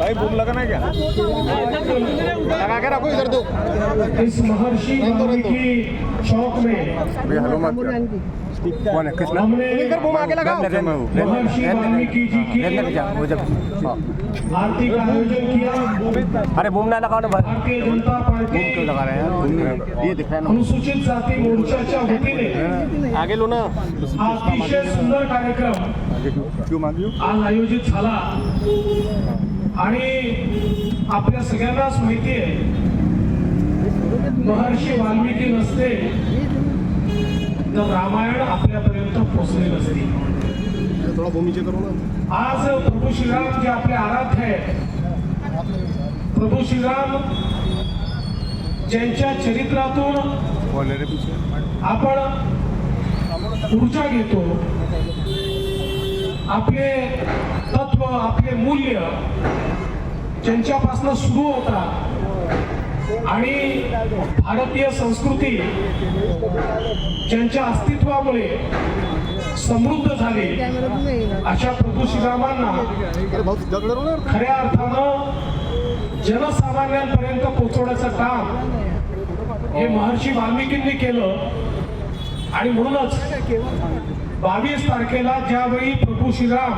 भाई बूम लगा ना क्या लगा के रखो इधर दो इस महर्षि वाल्मीकि चौक में भैया हेलो मत कौन है कृष्णा हमने इधर बूम आगे लगा महर्षि वाल्मीकि जी की आरती का आयोजन किया अरे बूम ना लगाओ ना भाई भारतीय जनता पार्टी क्यों लगा रहे हैं ये दिख रहा है अनुसूचित जाती मोर्चाच्या वतीने ना आगे लो ना हा अतिशय सुंदर कार्यक्रम आज आयोजित झाला आणि आपल्या सगळ्यांनाच माहिती आहे. महर्षी वाल्मिकी नसते तर रामायण आपल्यापर्यंत पोचले नसते. आज प्रभू श्रीराम जे आपले आराध्य आहेत प्रभू श्रीराम ज्यांच्या चरित्रातून आपण ऊर्जा घेतो आपले तत्व आपले मूल्य ज्यांच्यापासून सुरू होता. आणि भारतीय संस्कृती ज्यांच्या अस्तित्वामुळे समृद्ध झाले अशा प्रभू श्रीरामांना खऱ्या अर्थानं जनसामान्यांपर्यंत पोहोचवण्याचं काम हे महर्षी वाल्मिकींनी केलं. आणि म्हणूनच बावीस तारखेला ज्यावेळी प्रभू श्रीराम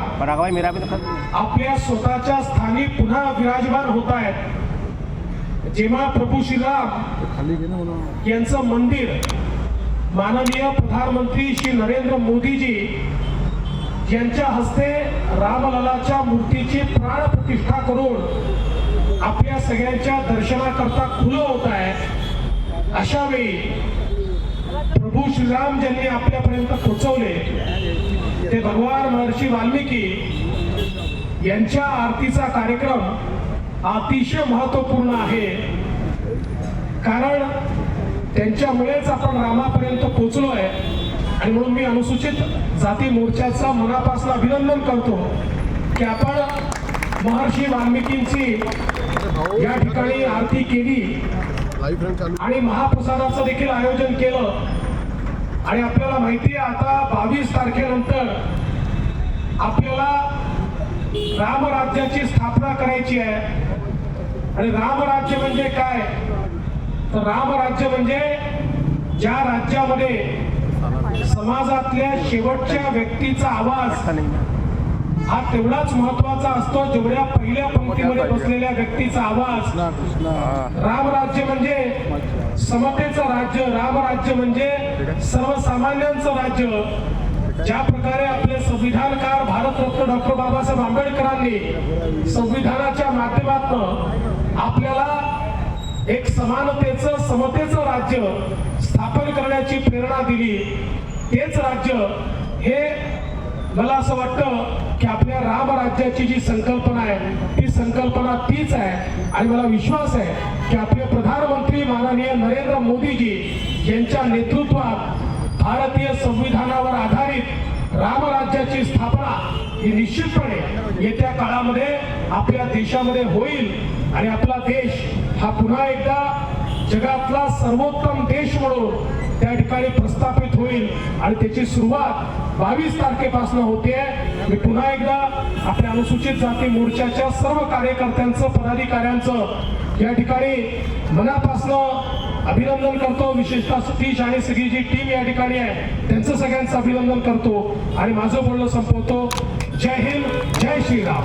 आपल्या स्वतःच्या स्थानी पुन्हा विराजमान होत आहेत. जेव्हा प्रभू श्रीराम यांचं मंदिर माननीय प्रधानमंत्री श्री नरेंद्र मोदीजी यांच्या हस्ते रामललाच्या मूर्तीची प्राण प्रतिष्ठा करून आपल्या सगळ्यांच्या दर्शनाकरता खुलं होत आहे. अशा वेळी प्रभू श्रीराम ज्यांनी आपल्यापर्यंत पोहोचवले भगवान महर्षी वाल्मिकी यांच्या आरतीचा कार्यक्रम अतिशय महत्त्वपूर्ण आहे. कारण त्यांच्यामुळेच आपण रामापर्यंत पोहोचलोय आणि म्हणून मी अनुसूचित जाती मोर्चाचं मनापासून अभिनंदन करतो की आपण महर्षी वाल्मिकींची या ठिकाणी आरती केली. आणि महाप्रसादाचं देखील आयोजन केलं. आणि आपल्याला माहिती आहे आता बावीस तारखेनंतर आपल्याला रामराज्याची स्थापना करायची आहे. आणि रामराज्य म्हणजे काय? तर रामराज्य म्हणजे ज्या राज्यामध्ये समाजातल्या शेवटच्या व्यक्तीचा आवाज हा तेवढाच महत्त्वाचा असतो जेवढ्या पहिल्या पंक्तीमध्ये बसलेल्या व्यक्तीचा आवाज. कृष्णा रामराज्य म्हणजे समतेचं राज्य रामराज्य म्हणजे सर्वसामान्यांचं राज्य. ज्या प्रकारे आपले संविधानकार भारतरत्न डॉक्टर बाबासाहेब आंबेडकरांनी संविधानाच्या माध्यमातून आपल्याला एक समानतेचं समतेचं राज्य स्थापन करण्याची प्रेरणा दिली तेच राज्य हे मला असं वाटतं की आपल्या रामराज्याची जी संकल्पना आहे ती संकल्पना तीच आहे. आणि मला विश्वास आहे की आपले प्रधानमंत्री माननीय नरेंद्र मोदीजी यांच्या नेतृत्वात भारतीय संविधानावर आधारित रामराज्याची स्थापना ही निश्चितपणे येत्या काळामध्ये आपल्या देशामध्ये होईल. आणि आपला देश हा पुन्हा एकदा जगातला सर्वोत्तम देश म्हणून त्या ठिकाणी प्रस्थापित होईल. आणि त्याची सुरुवात बावीस तारखेपासून होते. मी पुन्हा एकदा आपल्या अनुसूचित जाती मोर्चाच्या सर्व कार्यकर्त्यांचं पदाधिकाऱ्यांचं या ठिकाणी मनापासनं अभिनंदन करतो. विशेषतः सतीश आणि सगळी जी टीम या ठिकाणी आहे त्यांचं सगळ्यांचं अभिनंदन करतो. आणि माझं बोलणं संपवतो. जय हिंद जय श्रीराम.